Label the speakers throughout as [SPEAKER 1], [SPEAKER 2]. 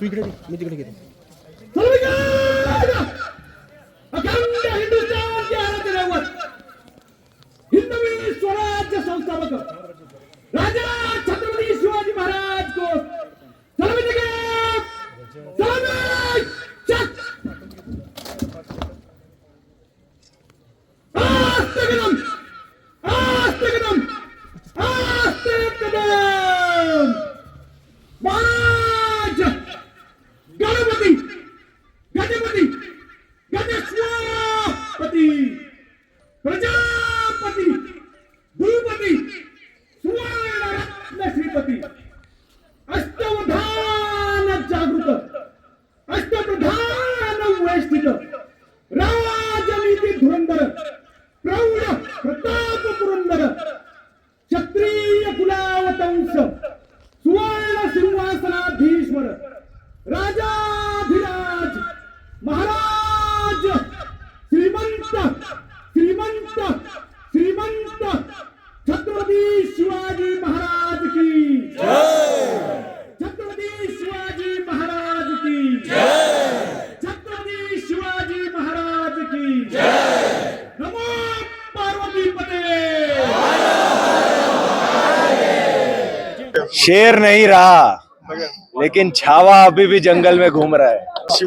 [SPEAKER 1] तू इकडे घे, मी तिकडे घेतो.
[SPEAKER 2] अखंड हिंदुस्थानचे हिंदवी स्वराज्य संस्थापक सुवर्ण श्रीपती अष्टवधान जागृत. अष्टप्रधान वेष्टित राजनीती धुरंधर. प्रौढ प्रताप पुरंदर. क्षत्रिय कुलावतंश सुवर्ण सिंहासनाधीश्वर राजाधिराज महाराज श्रीमंत श्रीमंत श्रीमंत छत्रपती शिवाजी महाराज की छत्रपती शिवाजी महाराज की छत्रपती शिवाजी महाराज की नमो पार्वती पते
[SPEAKER 3] शेर नहीं रहा लेकिन छावा अभी भी जंगल में घूम रहा है।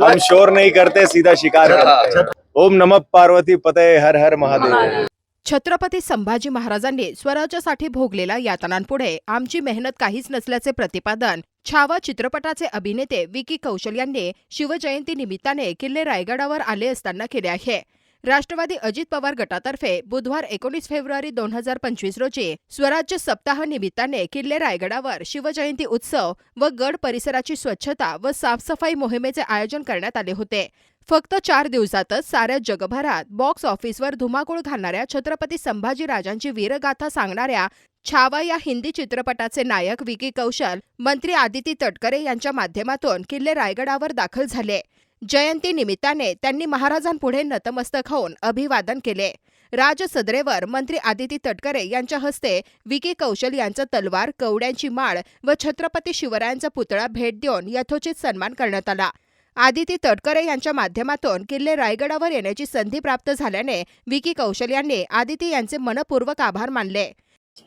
[SPEAKER 3] हम शोर नहीं करते सीधा शिकार करते हैं। ओम नमः पार्वती पते हर हर महादेव।
[SPEAKER 4] छत्रपती संभाजी महाराजांनी स्वराज्यासाठी भोगलेल्या यातनांपुढे आमची मेहनत काहीच नसल्याचे प्रतिपादन छावा चित्रपटाचे अभिनेते विकी कौशल यांनी शिवजयंती निमित्ताने किल्ले रायगडावर आले असताना केले आहे. राष्ट्रवादी अजित पवार गटातर्फे बुधवार एकोणीस फेब्रुवारी दोन हजार पंचवीस रोजी स्वराज्य सप्ताह निमित्ताने किल्ले रायगडावर शिवजयंती उत्सव व गड परिसराची स्वच्छता व साफसफाई मोहिमेचे आयोजन करण्यात आले होते. फक्त चार दिवसातच साऱ्या जगभरात बॉक्स ऑफिसवर धुमाकूळ घालणाऱ्या छत्रपती संभाजी राजांची वीरगाथा सांगणाऱ्या छावा या हिंदी चित्रपटाचे नायक विकी कौशल मंत्री आदिती तटकरे यांच्या माध्यमातून किल्ले रायगडावर दाखल झाले. जयंती निमित्ताने त्यांनी महाराजांपुढे नतमस्तक होऊन अभिवादन केले. राजसदरेवर मंत्री आदिती तटकरे यांच्या हस्ते विकी कौशल यांचा तलवार कवड्यांची माळ व छत्रपती शिवरायांचा पुतळा भेट देऊन यथोचित सन्मान करण्यात आला. आदिती तटकरे यांच्या माध्यमातून किल्ले रायगडावर येण्याची संधी प्राप्त झाल्याने विकी कौशल यांनी आदिती यांचे मनपूर्वक आभार मानले.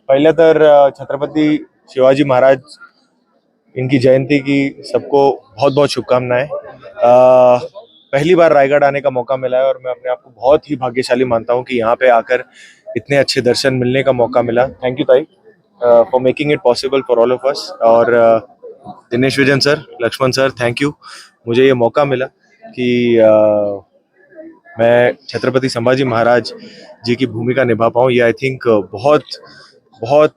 [SPEAKER 3] पहले तर अ, छत्रपति शिवाजी महाराज इनकी जयंती की सबको बहुत बहुत शुभकामनाएं. पहली बार रायगढ़ आने का मौका मिला है और मैं अपने आप को बहुत ही भाग्यशाली मानता हूँ कि यहाँ पे आकर इतने अच्छे दर्शन मिलने का मौका मिला। थैंक यू ताई। For making it possible for all of us और Dinesh Vijan sir, Laxman sir thank you मुझे ये मौका मिला कि मैं छत्रपति संभाजी महाराज जी की भूमिका निभा पाऊँ। ये आई थिंक बहुत बहुत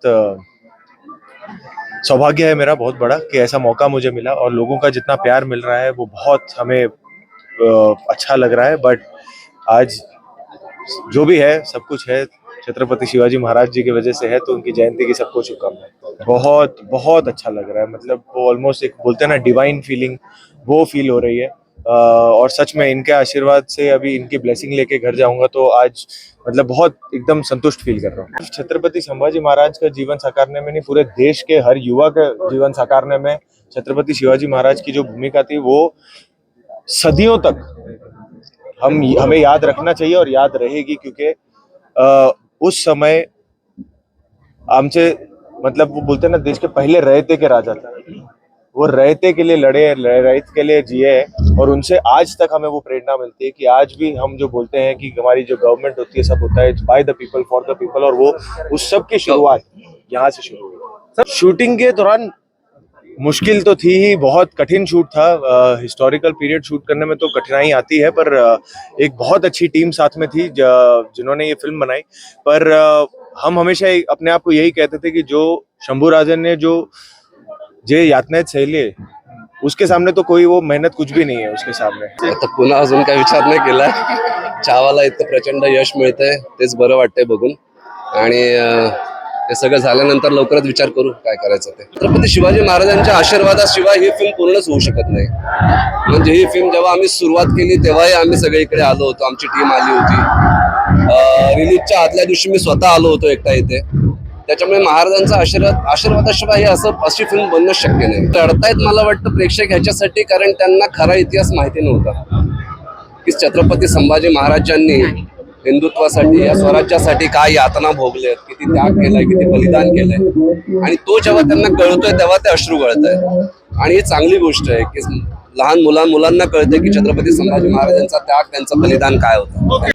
[SPEAKER 3] सौभाग्य है मेरा बहुत बड़ा कि ऐसा मौका मुझे मिला और लोगों का जितना प्यार मिल रहा है वो बहुत हमें अच्छा लग रहा है। बट आज जो भी है, सब कुछ है, छत्रपति शिवाजी महाराज जी की वजह से है तो उनकी जयंती की सबको शुभकामनाएँ। बहुत बहुत अच्छा लग रहा है। मतलब वो ऑलमोस्ट एक बोलते हैं ना डिवाइन फीलिंग वो फील हो रही है। और सच में इनके आशीर्वाद से अभी इनकी ब्लेसिंग लेके घर जाऊँगा तो आज मतलब बहुत एकदम संतुष्ट फील कर रहा हूँ। छत्रपति संभाजी महाराज का जीवन साकारने में नहीं, पूरे देश के हर युवा का जीवन साकारने में छत्रपति शिवाजी महाराज की जो भूमिका थी, वो सदियों तक हम, हमें याद रखना चाहिए और याद रहेगी, क्योंकि उस समय हमसे मतलब वो बोलते ना, देश के पहले रहते के राजा थे। वो रहते के लिए लड़े रहित के लिए जिए और उनसे आज तक हमें वो प्रेरणा मिलती है कि आज भी हम जो बोलते हैं कि हमारी जो गवर्नमेंट होती है सब होता है by the people for the people और वो उस सब की शुरुआत यहाँ से शुरू हुई। शूटिंग के दौरान मुश्किल तो थी ही बहुत कठिन शूट था। हिस्टोरिकल पीरियड शूट करने में तो कठिनाई आती है पर अ, एक बहुत अच्छी टीम साथ में थी जिन्होंने ये फ़िल्म बनाई। पर अ, हम हमेशा अपने आप को यही कहते थे कि जो शंभू राजन ने जो जे यातनाएं सहली उसके सामने तो कोई वो मेहनत कुछ भी नहीं है उसके सामने.
[SPEAKER 5] आता पुन्हा अजून काही विचार नाही केला चावाला इतकं प्रचंड यश मिळतंय तेच बरं वाटतंय बघून. आणि अं, ते सगळं झाल्यानंतर लवकरच विचार करू काय करायचं ते. छत्रपती शिवाजी महाराजांच्या आशीर्वादाशिवाय ही फिल्म पूर्णच होऊ शकत नाही. म्हणजे ही फिल्म जेव्हा आम्ही सुरुवात केली तेव्हाही आम्ही सगळे इकडे आलो होतो आमची टीम आली होती. रिलीजच्या आदल्या दिवशी मी स्वतः आलो होतो एकटा इथे. त्याच्यामुळे महाराजांचा आशीर्वाद आशीर्वादाशिवाय हे असं अशी फिल्म बनणं शक्य नाही. रडतायत मला वाटतं प्रेक्षक ह्याच्यासाठी कारण त्यांना खरा इतिहास माहिती नव्हता. की छत्रपती संभाजी महाराजांनी हिंदुत्वासाठी या स्वराज्यासाठी काय यातना भोगल्यात किती त्याग केलाय किती बलिदान केलंय. आणि तो जेव्हा त्यांना कळतोय तेव्हा ते अश्रू गळत आहेत आणि ही चांगली गोष्ट आहे की लहान मुलां मुलांना कळतंय की छत्रपती संभाजी महाराजांचा त्याग त्यांचं बलिदान काय होतं.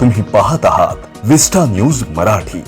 [SPEAKER 1] तुम्ही पाहत आहात विस्टा न्यूज मराठी.